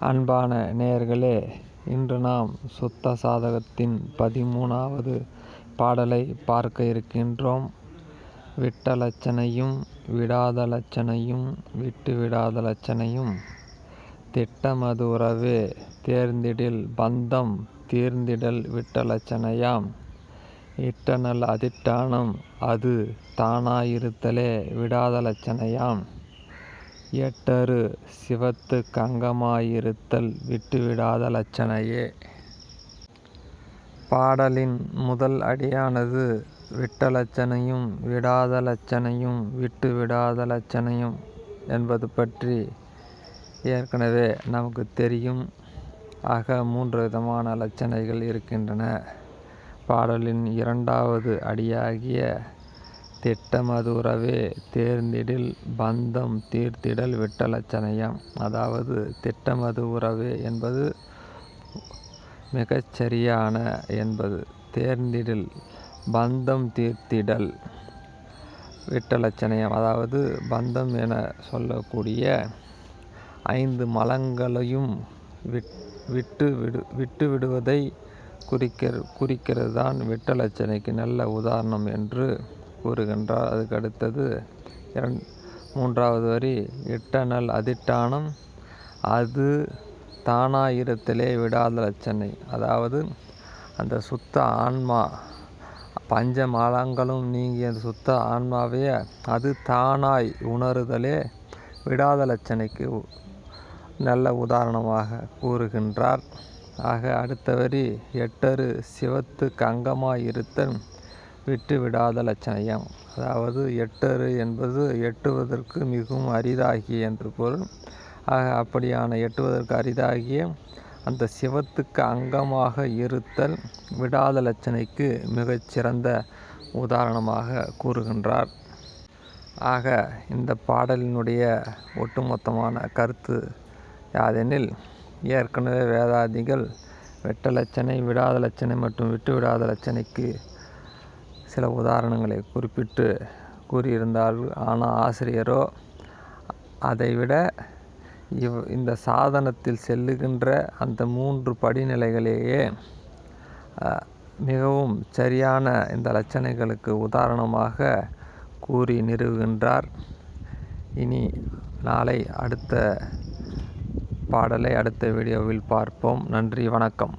அன்பான நேயர்களே இன்று நாம் சுத்த சாதகத்தின் பதிமூணாவது பாடலை பார்க்க இருக்கின்றோம். விட்ட லட்சணையும் விடாத லட்சணையும் விட்டு விடாத லட்சணையும். திட்டமது உறவே தேர்ந்திடில் பந்தம் தீர்ந்திடல் விட்ட லட்சணையாம். இட்டனல் அதிட்டானம் அது தானாயிருத்தலே விடாத லட்சணையாம். எட்டரு சிவத்துக் கங்கமாயிருத்தல் விட்டுவிடாத லட்சணையே. பாடலின் முதல் அடியானது விட்ட லட்சணையும் விடாத லட்சணையும் விட்டு விடாத லட்சணையும் என்பது பற்றி ஏற்கனவே நமக்கு தெரியும். ஆக மூன்று விதமான லட்சணைகள் இருக்கின்றன. பாடலின் இரண்டாவது அடியாகிய திட்டமது உறவே தேர்ந்திடில் பந்தம் தீர்த்திடல் விட்டலட்சணையம் அதாவது திட்டமது உறவே என்பது மிகச்சரியான என்பது. தேர்ந்திடில் பந்தம் தீர்த்திடல் விட்டலட்சணையம் அதாவது பந்தம் என சொல்லக்கூடிய ஐந்து மலங்களையும் விட்டு விடு விட்டு விடுவதை குறிக்கிற குறிக்கிறது தான் விட்டலட்சணைக்கு நல்ல உதாரணம் என்று கூறுகின்றார். அதுக்கு அடுத்தது இரண் மூன்றாவது வரி இட்டனல் அதிட்டானம் அது தானாயிரத்திலே விடாத லட்சணை. அதாவது அந்த சுத்த ஆன்மா பஞ்ச மாலங்களும் நீங்கிய அந்த சுத்த ஆன்மாவே அது தானாய் உணருதலே விடாத லட்சணைக்கு நல்ல உதாரணமாக கூறுகின்றார். ஆக அடுத்த வரி எட்டரு சிவத்துக்கு அங்கமாயிருத்தல் விட்டு விடாத லட்சணையாம். அதாவது எட்டரு என்பது எட்டுவதற்கு மிகவும் அரிதாகிய என்று பொருள். ஆக அப்படியான எட்டுவதற்கு அரிதாகிய அந்த சிவத்துக்கு அங்கமாக இருத்தல் விடாத லட்சணைக்கு மிகச் சிறந்த உதாரணமாக கூறுகின்றார். ஆக இந்த பாடலினுடைய ஒட்டுமொத்தமான கருத்து யாதெனில் ஏற்கனவே வேதாதிகள் விட்ட லட்சணை விடாத லட்சணை மற்றும் விட்டு விடாத லட்சணைக்கு சில உதாரணங்களை குறிப்பிட்டு கூறியிருந்தால் ஆனால் ஆசிரியரோ அதைவிட இவ் இந்த சாதனத்தில் செல்லுகின்ற அந்த மூன்று படிநிலைகளையே மிகவும் சரியான இந்த லட்சணைகளுக்கு உதாரணமாக கூறி நிறுவுகின்றார். இனி நாளை அடுத்த பாடலை அடுத்த வீடியோவில் பார்ப்போம். நன்றி வணக்கம்.